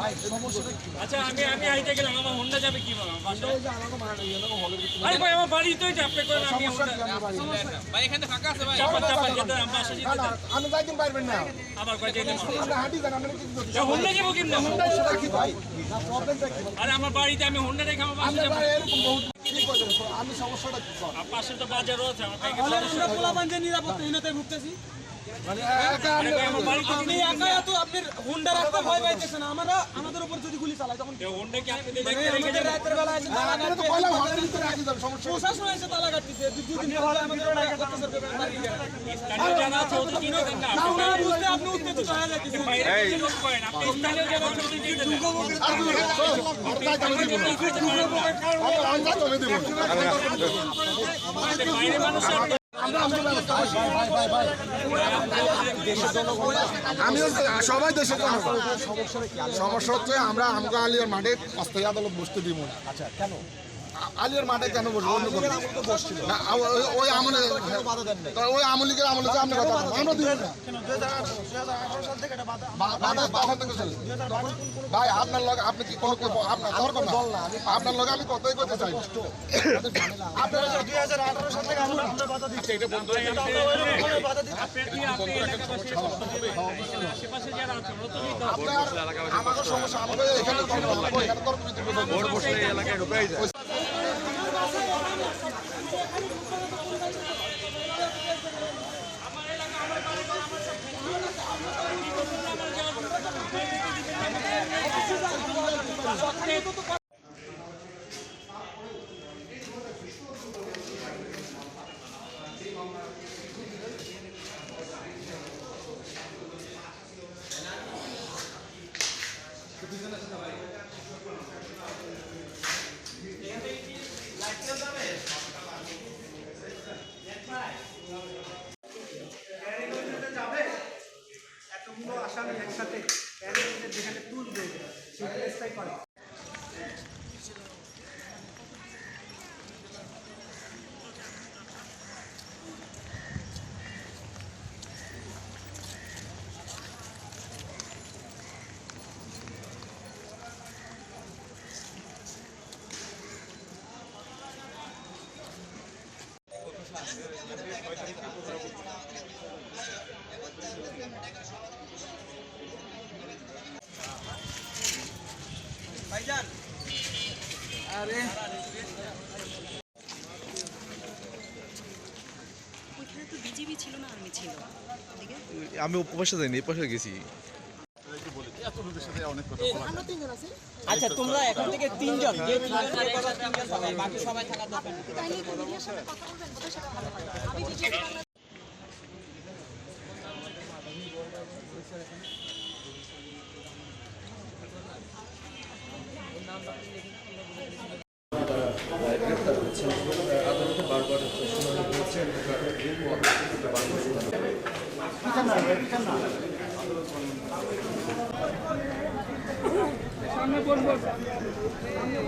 আচ্ছা আমি আমি গেলাম আমার হোন্ডা যাবে ভিতরে আরে ভাই আমার বাড়ি তো এটা আপনি করেন আমি সমস্যা হোন্ডা কি আমার বাড়ি? ভাই এখানে ফাঁকা আছে ভাই চাপা চাপা যেতে বাসা যেতে আমি যাইতে পারবেন না আমার কয় যেতে হবে। হাঁটি যান আমরা কি করতে তা হোন্ডা যাব কিনা সেটা কি ভাই না প্রবলেমটা কি আরে আমার বাড়িতে আমি হোন্ডা রেখে আমার বাসা আমরা এরকম বহুত আমি সমস্যাটা কি পাশে তো বাজারও আছে আমার নিরাপত্তাহীনতায় ভুগতেছি মানে একা আরে আমার বাড়িতে আপনি একা এত হুন্ডা রাখতে ভয় পাইতেছেন আমরা আমাদের উপর যদি গুলি চালায় তখন হোন্ডা কি আপনি দেখতে মানে আমাদের রাতের বেলা এসে তালা তো কয়লা হলের ভিতরে রাখি যান সমস্যা প্রশাসন এসে তালা কাটতেছে দুই দিন পরে আমাদের টাকা করতেছে স্থানীয় যারা আছে ওদের কিনে না না ওনারা বুঝতে আপনি উত্তেজিত হয়ে যাচ্ছেন থেকে লোক করেন আপনি স্থানীয় যারা আছে দিয়ে দেন আর আর যাইতে আমি দিব না। আর আমি দিব বাইরে মানুষ আমিও সবাই দেশের জনগণ। সমস্যা হচ্ছে আমরা আমগা আলিয়ার মাঠে অস্থায়ী আদালত বসতে দিব। না আচ্ছা কেন? আলিয়ার মাঠে কেন বসবো? অন্য না, ওই- আমলে ওই আমলিকের আমলে যে কথা আমরা চলে। ভাই আপনার লগে আপনি কি কোনো আপনার দরকার না। আপনার লগে আমি কথাই করতে চাই আপনার আমাকে সমস্যা আমাকে এখানে করতে বসবো। আসামি একসাথে যেখানে তুলবে সেই চেষ্টাই করে ওইখানে তো বিজেপি ছিল না আর্মি ছিল। আমি উপবাসে যাইনি এই পাশে গেছি। আচ্ছা তোমরা এখন থেকে তিনজন বাকি সবাই থাকার দরকার। হয়েছেন আদালতে বারবার শুনানি হয়েছেন সামনে